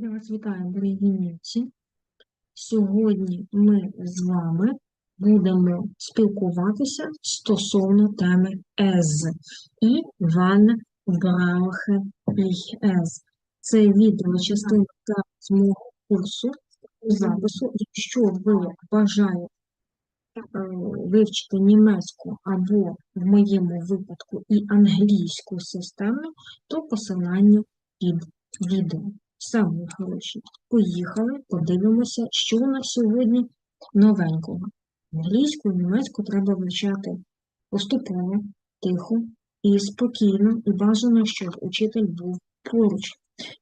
Я вас вітаю, дорогі німці. Сьогодні ми з вами будемо спілкуватися стосовно теми «Es» і «Wann brauche ich es». Це відео частина з мого курсу запису. Якщо ви бажаєте е, вивчити німецьку або в моєму випадку і англійську систему, то посилання під відео. Мої хороші. Поїхали, подивимося, що у нас сьогодні новенького. Англійську, і німецьку треба вивчати поступово, тихо і спокійно, і бажано, щоб учитель був поруч.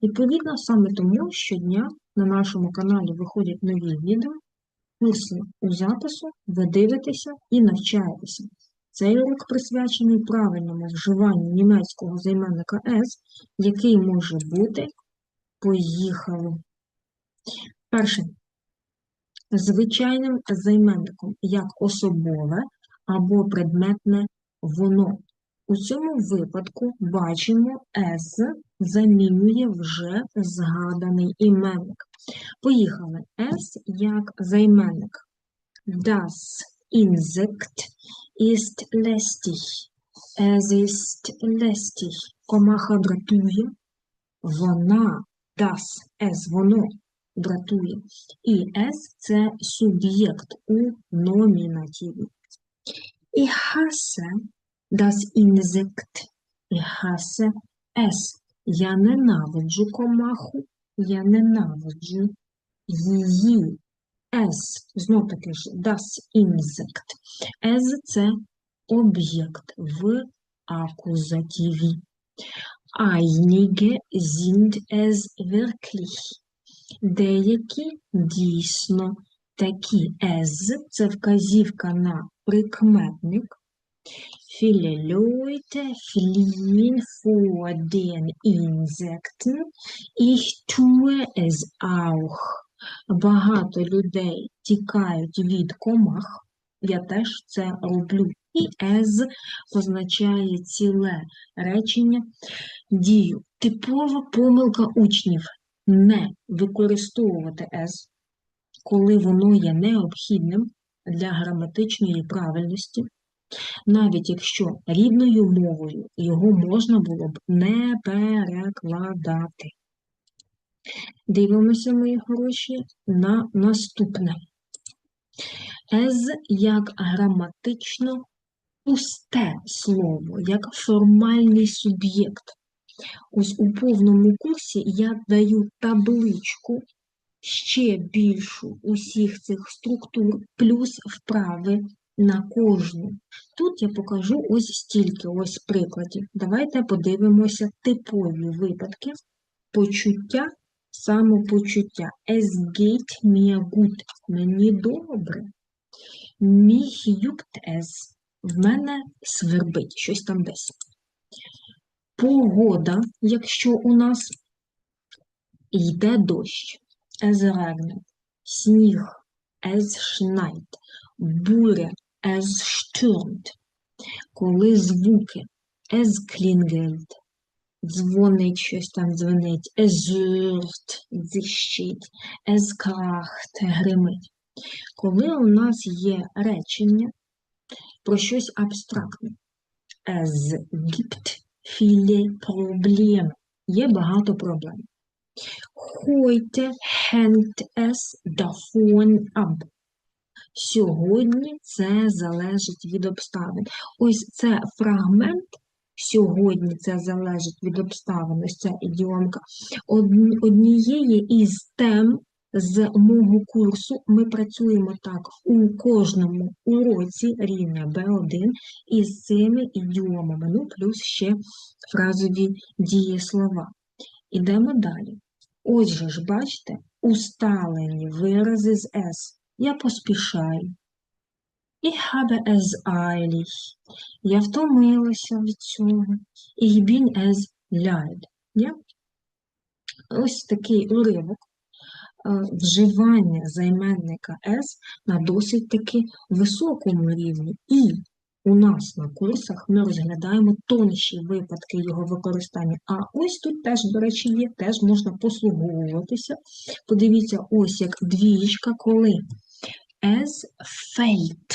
Відповідно, саме тому щодня на нашому каналі виходять нові відео, курси у запису, ви дивитеся і навчаєтеся. Цей урок присвячений правильному вживанню німецького займенника «es», який може бути Поїхали. Перше. Звичайним займенником як особове або предметне воно. У цьому випадку бачимо «es» замінює вже згаданий іменник. Поїхали. «Es» як займенник. Das Insekt ist lästig. Es ist lästig. Комаха дратує. Вона das, es, воно дратує. І es – це суб'єкт у номінативі. Ich hasse das Insekt. Ich hasse es. Я ненавиджу комаху, я ненавиджу її. Es, знов таки ж, das Insekt. Es – це об'єкт в акузативі. Einige sind es wirklich. Деякі дійсно такі. Es – це вказівка на прикметник. Viele Leute fliehen vor den Insekten. Ich tue es auch. Багато людей тікають від комах. Я теж це роблю. І as позначає ціле речення дію. Типова помилка учнів не використовувати as, коли воно є необхідним для граматичної правильності, навіть якщо рідною мовою його можна було б не перекладати. Дивимося, мої хороші, на наступне. As як граматично пусте слово, як формальний суб'єкт. Ось у повному курсі я даю табличку ще більшу усіх цих структур, плюс вправи на кожну. Тут я покажу ось стільки ось прикладів. Давайте подивимося типові випадки почуття, самопочуття. Es geht mir gut. Мені добре. Mich juckt es в мене свербить щось там десь. Погода, якщо у нас йде дощ, es сніг, es schneit, буря, es stürmt, коли звуки, es klingelt, дзвонить щось там дзвонить, es zürzt, дзищить, es kracht, гримить. Коли у нас є речення, про щось абстрактне. Es gibt viele Probleme. Є багато проблем. Heute hängt es davon ab. Сьогодні це залежить від обставин. Ось це фрагмент. Сьогодні це залежить від обставин, ось ця ідіомка однієї із тем з мого курсу ми працюємо так у кожному уроці рівня B1 із цими ідіомами, ну плюс ще фразові дієслова. Ідемо далі. Ось же ж, бачите, усталені вирази з S. Я поспішаю. Ich habe es eilig. Я втомилася від цього. Ich bin es leid. Yeah? Ось такий уривок вживання займенника «с» на досить таки високому рівні. І у нас на курсах ми розглядаємо тонші випадки його використання. А ось тут теж, до речі, є, теж можна послуговуватися. Подивіться, ось як двієчка, коли es fällt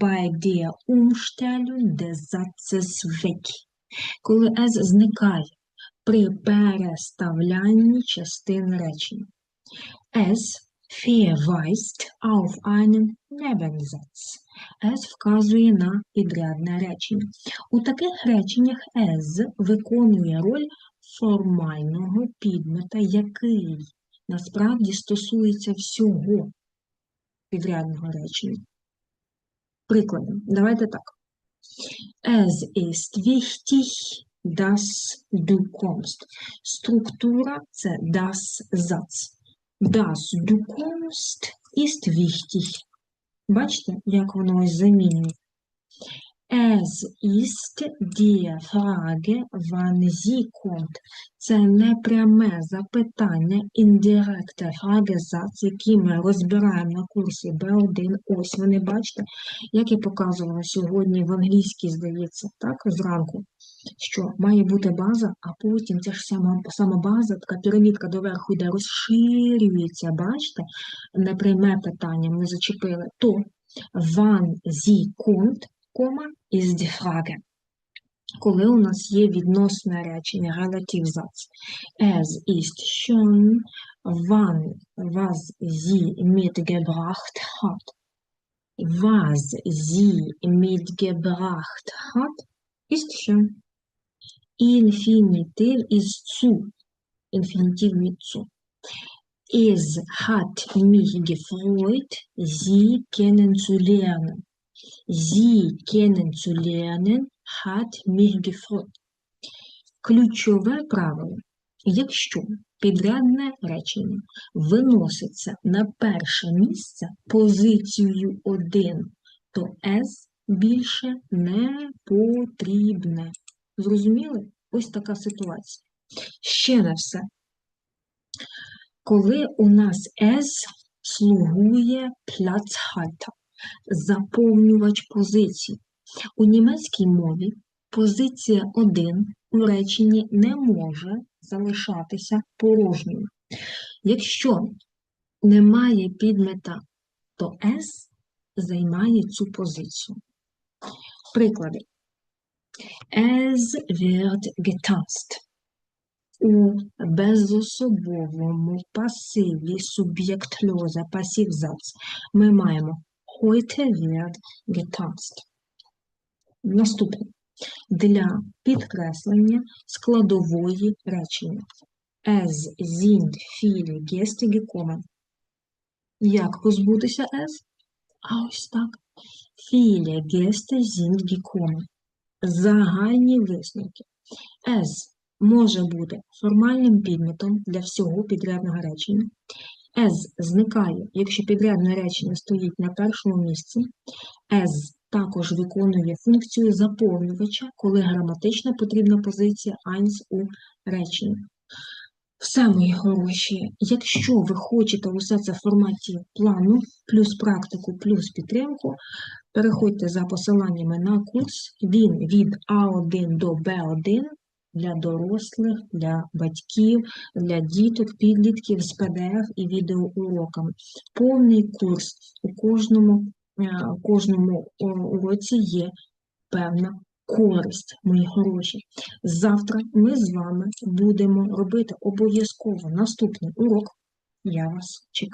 bei der Umstellung des Satzes weg. Коли es зникає при переставлянні частин речення. Es verweist auf einen Nebensatz. Es вказує на підрядне речення. У таких реченнях es виконує роль формального підмета, який насправді стосується всього підрядного речення. Приклади. Давайте так. Es ist wichtig, dass du kommst. Структура – це das Satz. Das du kommst ist wichtig. Бачите, як воно ось замінює? Es ist die Frage, wann sie kommt. Це непряме запитання, indirekte Frage-Satz, який ми розбираємо на курсі B1. Ось вони, бачите, як я показувала сьогодні в англійській, здається, так, зранку, що має бути база, а потім ця ж сама, сама база, така пірамідка доверху йде, розширюється, бачите, непряме питання ми зачепили, то wann sie kommt, кома із діфраги. Коли у нас є відносне речення, Satz. Es ist schön, wann was sie mitgebracht hat. Was sie mitgebracht hat, ist schön. Infinitiv ist zu. Infinitiv mit zu. Es hat mich gefreut, sie kennenzulernen. Sie kennenzulernen hat mich gefreut. Ключове правило. Якщо підрядне речення виноситься на перше місце позицією 1, то S більше не потрібне. Зрозуміли? Ось така ситуація. Ще не все. Коли у нас S слугує Platzhalter заповнювач позицій. У німецькій мові позиція 1 у реченні не може залишатися порожньою. Якщо немає підмета, то S займає цю позицію. Приклади. Es wird getanzt. У безособовому пасиві суб'єкт льоза пасів зац ми маємо Heute wird getanzt. Наступне. Для підкреслення складової речення. Es sind viele Gäste gekommen. Як позбутися es? А ось так. Viele Gäste sind gekommen. Загальні висновки. Es може бути формальним підметом для всього підрядного речення. As зникає, якщо підрядне речення стоїть на першому місці. As також виконує функцію заповнювача, коли граматична потрібна позиція eins у реченні. Все, мої хороші, якщо ви хочете усе це в форматі плану, плюс практику, плюс підтримку, переходьте за посиланнями на курс. Він від А1 до Б1 для дорослих, для батьків, для діток, підлітків з PDF і відеоуроками. Повний курс у кожному, е, кожному уроці є певна користь, мої хороші. Завтра ми з вами будемо робити обов'язково наступний урок. Я вас чекаю.